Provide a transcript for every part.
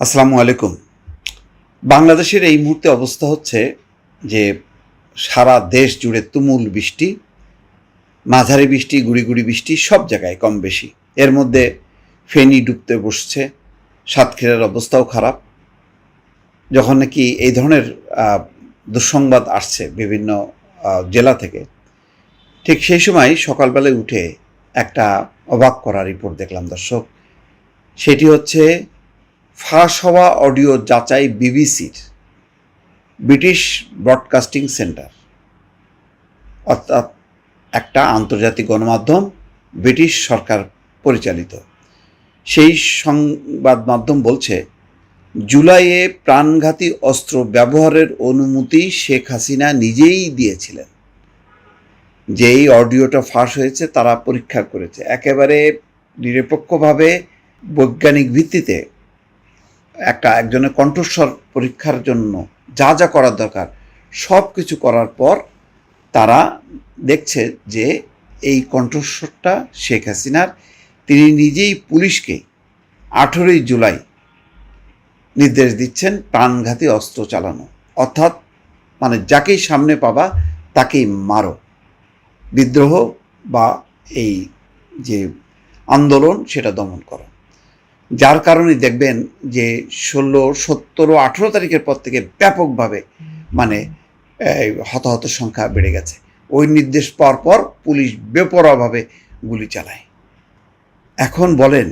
আসসালামু আলাইকুম। বাংলাদেশের এই মুহূর্তে অবস্থা হচ্ছে যে সারা দেশ জুড়ে তুমুল বৃষ্টি, মাঝারি বৃষ্টি, গুড়ি গুড়ি বৃষ্টি সব জায়গায় কম বেশি। এর মধ্যে ফেনি ডুবতে বসছে, সাতক্ষীরার অবস্থাও খারাপ। যখন নাকি এই ধরনের দুঃসংবাদ আসছে বিভিন্ন জেলা থেকে, ঠিক সেই সময় সকালবেলায় উঠে একটা অবাক করা রিপোর্ট দেখলাম দর্শক। সেটি হচ্ছে ফাঁস হওয়া অডিও যাচাই বিবিসির, ব্রিটিশ ব্রডকাস্টিং সেন্টার। অর্থাৎ একটা আন্তর্জাতিক গণমাধ্যম ব্রিটিশ সরকার পরিচালিত। সেই সংবাদ মাধ্যম বলছে, জুলাইয়ে প্রাণঘাতী অস্ত্র ব্যবহারের অনুমতি শেখ হাসিনা নিজেই দিয়েছিলেন। যেই অডিওটা ফাঁস হয়েছে তারা পরীক্ষা করেছে। একেবারে নিরপেক্ষভাবে বৈজ্ঞানিক ভিত্তিতে একটা একজনের কণ্ঠস্বর পরীক্ষার জন্য যা যা করার দরকার, সব কিছু করার পর তারা দেখছে যে এই কণ্ঠস্বরটা শেখ হাসিনার। তিনি নিজেই পুলিশকে আঠেরোই জুলাই নির্দেশ দিচ্ছেন প্রাণঘাতী অস্ত্র চালানো। অর্থাৎ মানে যাকেই সামনে পাবা তাকেই মারো। বিদ্রোহ বা এই যে আন্দোলন সেটা দমন করো। যার কারণে দেখবেন যে ষোলো সতেরো আঠেরো তারিখের পর থেকে ব্যাপকভাবে মানে হতাহত সংখ্যা বেড়ে গেছে। ওই নির্দেশ পাওয়ার পর পুলিশ বেপরোয়াভাবে গুলি চালায়। এখন বলেন,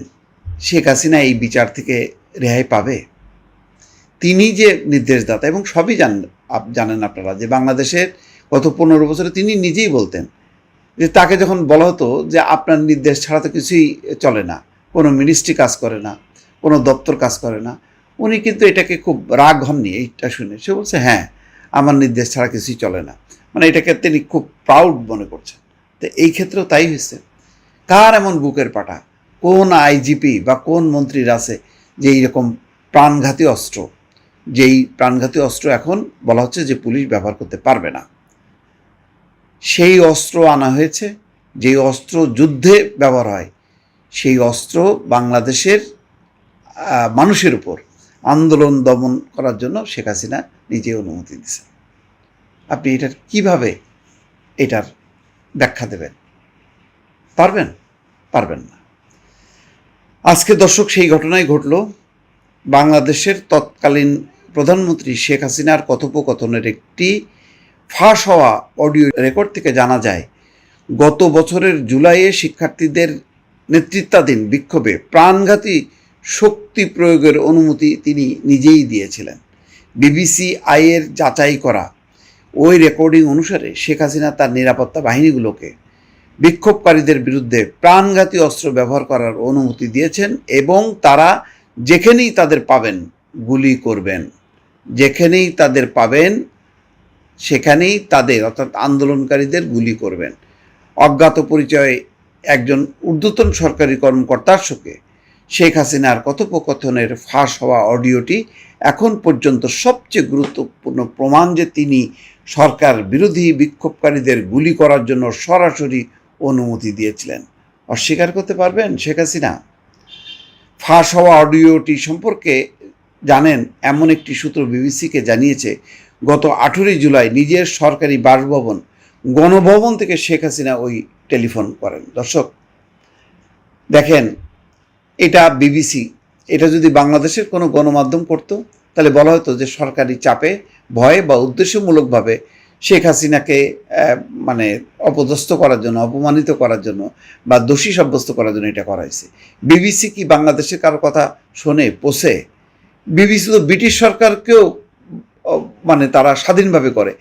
শেখ হাসিনা এই বিচার থেকে রেহাই পাবে? তিনি যে নির্দেশদাতা, এবং সবই জান জানেন আপনারা যে বাংলাদেশের গত পনেরো বছরে তিনি নিজেই বলতেন যে তাকে যখন বলা হতো যে আপনার নির্দেশ ছাড়া তো কিছুই চলে না কোনো মিনিস্ট্রি কাজ করে না, কোনো দপ্তর কাজ করে না। উনি কিন্তু এটাকে খুব রাগ হননি, এইটা শুনে। সে বলছে হ্যাঁ আমার নির্দেশ ছাড়া কিছুই চলে না। মানে এটাকে তিনি খুব প্রাউড মনে করছেন। তো এই ক্ষেত্রেও তাই হয়েছে। কার এমন বুকের পাটা? কোন আইজিপি বা কোন মন্ত্রীর আছে যে এইরকম প্রাণঘাতী অস্ত্র? যেই প্রাণঘাতী অস্ত্র এখন বলা হচ্ছে যে পুলিশ ব্যবহার করতে পারবে না। সেই অস্ত্র আনা হয়েছে, যেই অস্ত্র যুদ্ধে ব্যবহার হয় সেই অস্ত্র বাংলাদেশের মানুষের উপর আন্দোলন দমন করার জন্য শেখ হাসিনা নিজে অনুমতি দিয়েছেন। আপনি এটার কীভাবে এটার ব্যাখ্যা দেবেন? পারবেন? পারবেন না। আজকে দর্শক, সেই ঘটনাই ঘটল। বাংলাদেশের তৎকালীন প্রধানমন্ত্রী শেখ হাসিনার কথোপকথনের একটি ফাঁস হওয়া অডিও রেকর্ড থেকে জানা যায়, গত বছরের জুলাইয়ে শিক্ষার্থীদের নেতৃত্বাধীন বিক্ষোভে প্রাণঘাতী শক্তি প্রয়োগের অনুমতি তিনি নিজেই দিয়েছিলেন। বিবিসি আইয়ের যাচাই করা ওই রেকর্ডিং অনুসারে শেখ হাসিনা তার নিরাপত্তা বাহিনীগুলোকে বিক্ষোভকারীদের বিরুদ্ধে প্রাণঘাতী অস্ত্র ব্যবহার করার অনুমতি দিয়েছেন এবং তারা যেখানেই তাদের পাবেন গুলি করবেন। যেখানেই তাদের পাবেন, সেখানেই তাদের, অর্থাৎ আন্দোলনকারীদের গুলি করবেন। অজ্ঞাত পরিচয়ে একজন ঊর্ধ্বতন সরকারি কর্মকর্তার সঙ্গে শেখ হাসিনার কথোপকথনের ফাঁস হওয়া অডিওটি এখন পর্যন্ত সবচেয়ে গুরুত্বপূর্ণ প্রমাণ যে তিনি সরকার বিরোধী বিক্ষোভকারীদের গুলি করার জন্য সরাসরি অনুমতি দিয়েছিলেন। অস্বীকার করতে পারবেন শেখ হাসিনা? ফাঁস হওয়া অডিওটি সম্পর্কে জানেন এমন একটি সূত্র বিবিসিকে জানিয়েছে, গত আঠেরোই জুলাই নিজের সরকারি বাসভবন, গণভবন থেকে শেখ হাসিনা ওই টেলিফোন করেন। দর্শক, দেখেন, এটা বিবিসি, এটা যদি বাংলাদেশের কোনো গণমাধ্যম করতো, তাহলে বলা হতো যে সরকারি চাপে, ভয়ে বা উদ্দেশ্যমূলকভাবে শেখ হাসিনাকে মানে অপদস্থ করার জন্য, অপমানিত করার জন্য বা দোষী সাব্যস্ত করার জন্য এটা করা হয়েছে। বিবিসি কি বাংলাদেশের কারও কথা শোনে, পোষে? বিবিসি তো ব্রিটিশ সরকারকেও মানে তারা স্বাধীনভাবে করে।